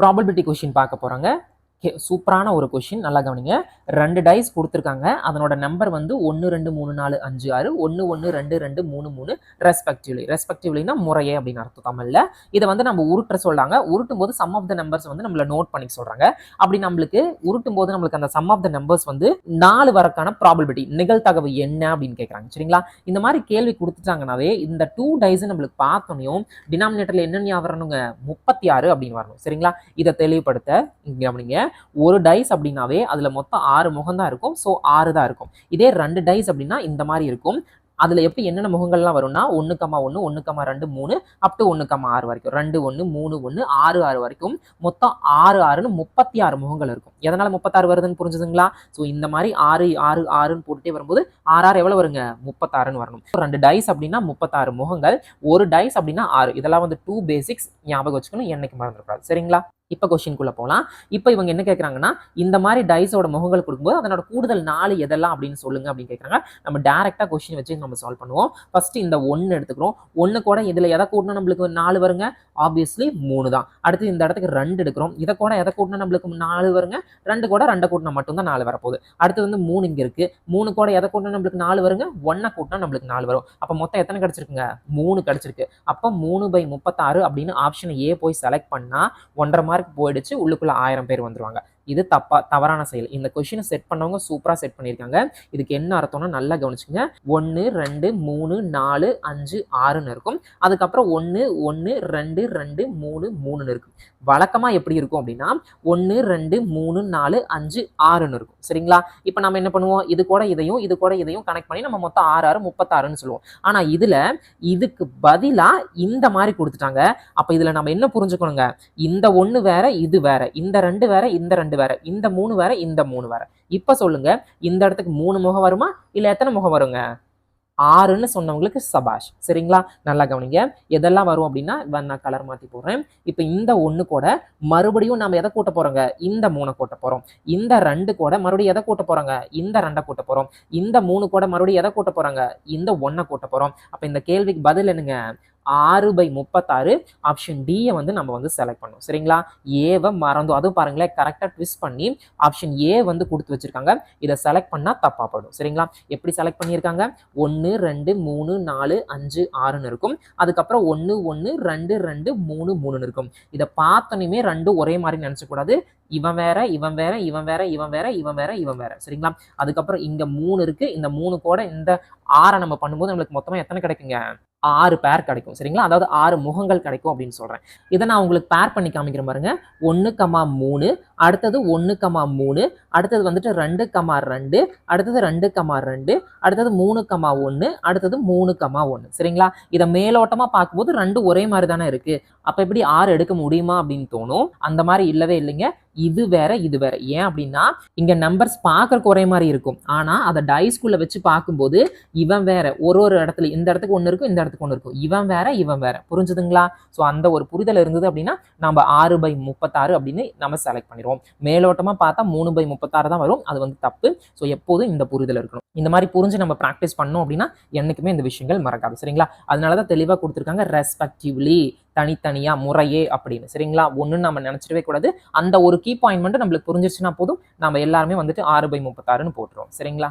Probability question பார்க்க போகிறாங்க சூப்பரான ஒரு கொஷின் நல்லா கவனிங்க. ரெண்டு டைஸ் கொடுத்துருக்காங்க. அதனோட நம்பர் வந்து ஒன்று ரெண்டு மூணு நாலு அஞ்சு ஆறு. ஒன்று ஒன்று ரெண்டு ரெண்டு மூணு மூணு ரெஸ்பெக்டிவ்லி ரெஸ்பெக்டிவ்லினா முறையே அப்படின்னு அர்த்தம் தமிழில். இதை வந்து நம்ம உருட்ட சொல்கிறாங்க உருட்டும் போது சம் ஆஃப் த நம்பர்ஸ் வந்து நம்மள நோட் பண்ணி சொல்கிறாங்க அப்படி நம்மளுக்கு உருட்டும் போது நம்மளுக்கு அந்த சம் ஆஃப் த நம்பர்ஸ் வந்து நாலு வரக்கான ப்ராபிலிட்டி நிகழ்த்தகவு என்ன அப்படின்னு கேட்குறாங்க சரிங்களா? இந்த மாதிரி கேள்வி கொடுத்துட்டாங்கனாவே இந்த டூ டைஸ் நம்மளுக்கு பார்த்தோனையும் டினாமினேட்டரில் என்னென்ன வரணுங்க? முப்பத்தி ஆறு அப்படின்னு வரணும். சரிங்களா? இதை தெளிவுபடுத்த இங்கே அப்படிங்க ஒரு டைஸ் அப்படின்னாவே அதில் மொத்தம் ஆறு முகம் தான் இருக்கும். ஸோ ஆறு தான் இருக்கும். இதே ரெண்டு டைஸ் அப்படின்னா இந்த மாதிரி இருக்கும். அதில் எப்படி என்னென்ன முகங்கள்லாம் வரும்னா ஒன்று கம்மா ஒன்று ஒன்று கம்மா ரெண்டு மூணு அப் டு ஒன்று கம்மா ஆறு வரைக்கும். ரெண்டு ஒன்று மூணு ஒன்று ஆறு ஆறு வரைக்கும். மொத்தம் ஆறு ஆறுன்னு முப்பத்தி ஆறு முகங்கள் இருக்கும். எதனால் முப்பத்தாறு வருதுன்னு புரிஞ்சுதுங்களா? ஸோ இந்த மாதிரி ஆறு ஆறு ஆறுன்னு போட்டுட்டே வரும்போது ஆறு ஆறு எவ்வளோ வருங்க? முப்பத்தாறுன்னு வரணும். ரெண்டு டைஸ் அப்படின்னா முப்பத்தாறு முகங்கள். ஒரு டைஸ் அப்படின்னா ஆறு. இதெல்லாம் வந்து டூ பேசிக்ஸ் ஞாபகம் வச்சுக்கணும். என்னைக்கு மறந்துடக்கூடாது. சரிங்களா? இப்போ கொஷின்குள்ளே போகலாம் இப்போ இவங்க என்ன கேட்குறாங்கன்னா இந்த மாதிரி டைஸோட முகங்கள் கொடுக்கும்போது அதனோட கூடுதல் நாலு எதெல்லாம் அப்படின்னு சொல்லுங்க அப்படின்னு கேட்குறாங்க நம்ம டேரெக்டாக கொஷின் வச்சு நம்ம சால்வ் பண்ணுவோம். ஃபஸ்ட்டு இந்த ஒன்று எடுத்துக்கிறோம். ஒன்று கூட இதில் எதை கூட்டினா நம்மளுக்கு நாலு வருங்க? ஆப்வியஸ்லி மூணு தான். அடுத்து இந்த இடத்துக்கு ரெண்டு எடுக்கிறோம். இதை கூட எதை கூட்டினா நம்மளுக்கு நாலு வருங்க? ரெண்டு கூட ரெண்டை கூட்டினா மட்டும்தான் நாலு வரப்போகுது. அடுத்து வந்து மூணு இங்கே இருக்குது மூணு கூட எதை கூட்டினா நம்மளுக்கு நாலு வருங்க? ஒன்றை கூட்டினா நம்மளுக்கு நாலு வரும். அப்போ மொத்தம் எத்தனை கிடச்சிருக்குங்க? மூணு கிடச்சிருக்கு. அப்போ மூணு பை முப்பத்தாறு அப்படின்னு ஆப்ஷன் ஏ போய் செலக்ட் பண்ணால் ஒன்றரை மார்க் போயிடுச்சு உள்ளுக்குள்ள ஆயிரம் பேர் வந்துருவாங்க. இது தப்பா தவறான செயல். இந்த கொஷினை செட் பண்ணவங்க சூப்பரா செட் பண்ணியிருக்காங்க. இதுக்கு என்ன அர்த்தம்னா நல்லா கவனிச்சுங்க ஒன்று ரெண்டு மூணு நாலு அஞ்சு ஆறுன்னு இருக்கும். அதுக்கப்புறம் ஒன்று ஒன்று ரெண்டு ரெண்டு மூணு மூணுன்னு இருக்கும். வழக்கமா எப்படி இருக்கும் அப்படின்னா ஒன்று ரெண்டு மூணு நாலு அஞ்சு ஆறுன்னு இருக்கும். சரிங்களா? இப்போ நம்ம என்ன பண்ணுவோம்? இது கூட இதையும் இது கூட இதையும் கனெக்ட் பண்ணி நம்ம மொத்தம் ஆறு ஆறு முப்பத்தாறுன்னு சொல்லுவோம். ஆனா இதுல இதுக்கு பதிலா இந்த மாதிரி கொடுத்துட்டாங்க. அப்ப இதுல நம்ம என்ன புரிஞ்சுக்கணுங்க? இந்த ஒன்னு வேற இது வேற. இந்த ரெண்டு வேற இந்த ரெண்டு வேற இந்த மூணு வேற இந்த மூணு வேற இப்ப சொல்லுங்க இந்த இடத்துக்கு மூணு முகம் வருமா? இல்ல எத்தனை முகம் வருங்க? ஆறுன்னு சொன்னவங்களுக்கு சபாஷ். சரிங்களா? நல்லா கவனிங்க. எதெல்லாம் வரும் அப்படின்னா நான் கலர் மாத்தி போடுறேன். இப்போ இந்த ஒண்ணு கூட மறுபடியும் நம்ம எதை கூட்ட போறோங்க? இந்த மூணை கூட்ட போறோம். இந்த ரெண்டு கூட மறுபடியும் எதை கூட்ட போறோங்க? இந்த ரெண்டை கூட்ட போறோம். இந்த மூணு கூட மறுபடியும் எதை கூட்ட போறாங்க? இந்த ஒன்றை கூட்ட போறோம். அப்ப இந்த கேள்விக்கு பதில் என்னங்க? ஆறு பை முப்பத்தாறு ஆப்ஷன் டியை வந்து நம்ம வந்து செலக்ட் பண்ணோம் சரிங்களா? ஏவை மறந்தோம் அதுவும் பாருங்களேன் கரெக்டாக ட்விஸ்ட் பண்ணி ஆப்ஷன் ஏ வந்து கொடுத்து வச்சுருக்காங்க. இதை செலக்ட் பண்ணால் தப்பாக படும் சரிங்களா? எப்படி செலக்ட் பண்ணியிருக்காங்க? ஒன்று ரெண்டு மூணு நாலு அஞ்சு ஆறுன்னு இருக்கும். அதுக்கப்புறம் ஒன்று ஒன்று ரெண்டு ரெண்டு மூணு மூணுன்னு இருக்கும். இதை பார்த்தோன்னே ரெண்டும் ஒரே மாதிரி நினச்சக்கூடாது இவன் வேற இவன் வேற இவன் வேற இவன் வேற இவன் வேற இவன் வேற. சரிங்களா? அதுக்கப்புறம் இங்கே மூணு இருக்குது இந்த மூணு கூட இந்த ஆறை நம்ம பண்ணும்போது நம்மளுக்கு மொத்தமாக எத்தனை கிடைக்குங்க? ஆறு பேர் கிடைக்கும் சரிங்களா? அதாவது ஆறு முகங்கள் கிடைக்கும் அப்படின்னு சொல்கிறேன் இதை நான் உங்களுக்கு பேர் பண்ணி காமிக்கிறேன் பாருங்க. ஒன்று கமா மூணு அடுத்தது ஒன்று கமா மூணு அடுத்தது வந்துட்டு ரெண்டு கமா ரெண்டு அடுத்தது ரெண்டு கமா ரெண்டு அடுத்தது மூணு கமா ஒன்று அடுத்தது மூணு கமா ஒன்று சரிங்களா? இதை மேலோட்டமாக பார்க்கும்போது ரெண்டு ஒரே மாதிரி தானே இருக்குது அப்போ எப்படி ஆறு எடுக்க முடியுமா அப்படின்னு தோணும். அந்த மாதிரி இல்லவே இல்லைங்க. இது வேற இது வேற. ஏன் அப்படின்னா இங்க நம்பர்ஸ் பார்க்கறக்கு ஒரே மாதிரி இருக்கும். ஆனா அதை டைஸ்குள்ள வச்சு பார்க்கும்போது இவன் வேற. ஒரு ஒரு இடத்துல இந்த இடத்துக்கு ஒன்று இருக்கும் இந்த இடத்துக்கு ஒன்று இருக்கும். இவன் வேற இவன் வேற. புரிஞ்சுதுங்களா? ஸோ அந்த ஒரு புரிதல் இருந்தது அப்படின்னா நம்ம ஆறு பை முப்பத்தாறு அப்படின்னு நம்ம செலக்ட் பண்ணிடுவோம் மேலோட்டமாக பார்த்தா மூணு பை முப்பத்தாறு தான் வரும். அது வந்து தப்பு. ஸோ எப்போதும் இந்த புரிதல் இருக்கணும். இந்த மாதிரி புரிஞ்சு நம்ம ப்ராக்டிஸ் பண்ணோம் அப்படின்னா என்னைக்குமே இந்த விஷயங்கள் மறக்காது. சரிங்களா? அதனால தான் தெளிவாக கொடுத்துருக்காங்க ரெஸ்பெக்டிவ்லி தனித்தனியாக முறையே அப்படின்னு. சரிங்களா? ஒன்றுன்னு நம்ம நினச்சிடவே கூடாது. அந்த ஒரு கீ பாயிண்ட் மட்டும் நம்மளுக்கு புரிஞ்சிருச்சுன்னா போதும். நம்ம எல்லாருமே வந்துட்டு ஆறு பை முப்பத்தாறுன்னு போட்டுருவோம். சரிங்களா?